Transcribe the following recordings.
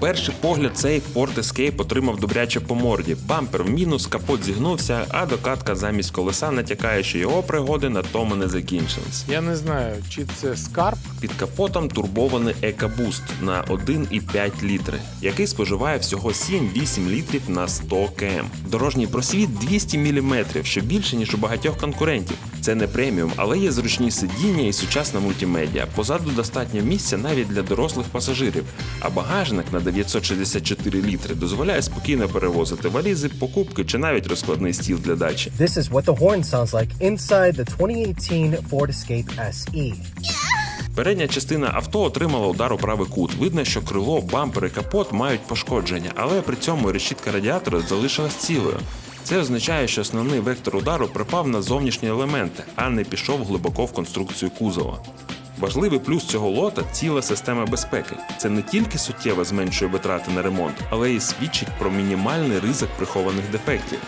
перший погляд цей Ford Escape отримав добряче по морді. Бампер в мінус, капот зігнувся, а докатка замість колеса натякає, що його пригоди на тому не закінчились. Я не знаю, чи це скарб. Під капотом турбований EcoBoost на 1,5 літри, який споживає всього 7-8 літрів на 100 км. Дорожній просвіт 200 мм, що більше ніж у багатьох конкурентів. Це не преміум, але є зручні сидіння і сучасна мультимедіа. Позаду достатньо місця навіть для дорослих пасажирів. А багажник на 964 літри дозволяє спокійно перевозити валізи, покупки чи навіть розкладний стіл для дачі. This is what the horn sounds like inside the 2018 Ford Escape. SE. Передня частина авто отримала удар у правий кут. Видно, що крило, бампер і капот мають пошкодження, але при цьому решітка радіатора залишилась цілою. Це означає, що основний вектор удару припав на зовнішні елементи, а не пішов глибоко в конструкцію кузова. Важливий плюс цього лота ціла система безпеки. Це не тільки суттєво зменшує витрати на ремонт, але й свідчить про мінімальний ризик прихованих дефектів.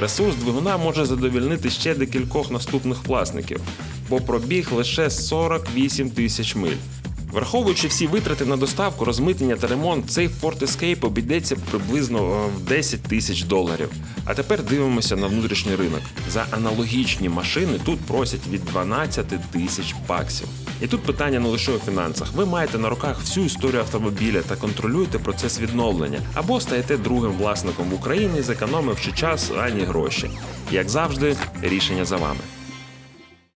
Ресурс двигуна може задовільнити ще декількох наступних власників, бо пробіг лише 48 тисяч миль. Враховуючи всі витрати на доставку, розмитнення та ремонт, цей Ford Escape обійдеться приблизно е, в 10 тисяч доларів. А тепер дивимося на внутрішній ринок. За аналогічні машини тут просять від 12 тисяч баксів. І тут питання не лише у фінансах. Ви маєте на руках всю історію автомобіля та контролюєте процес відновлення, або стаєте другим власником в Україні, зекономивши час ані гроші. Як завжди, рішення за вами.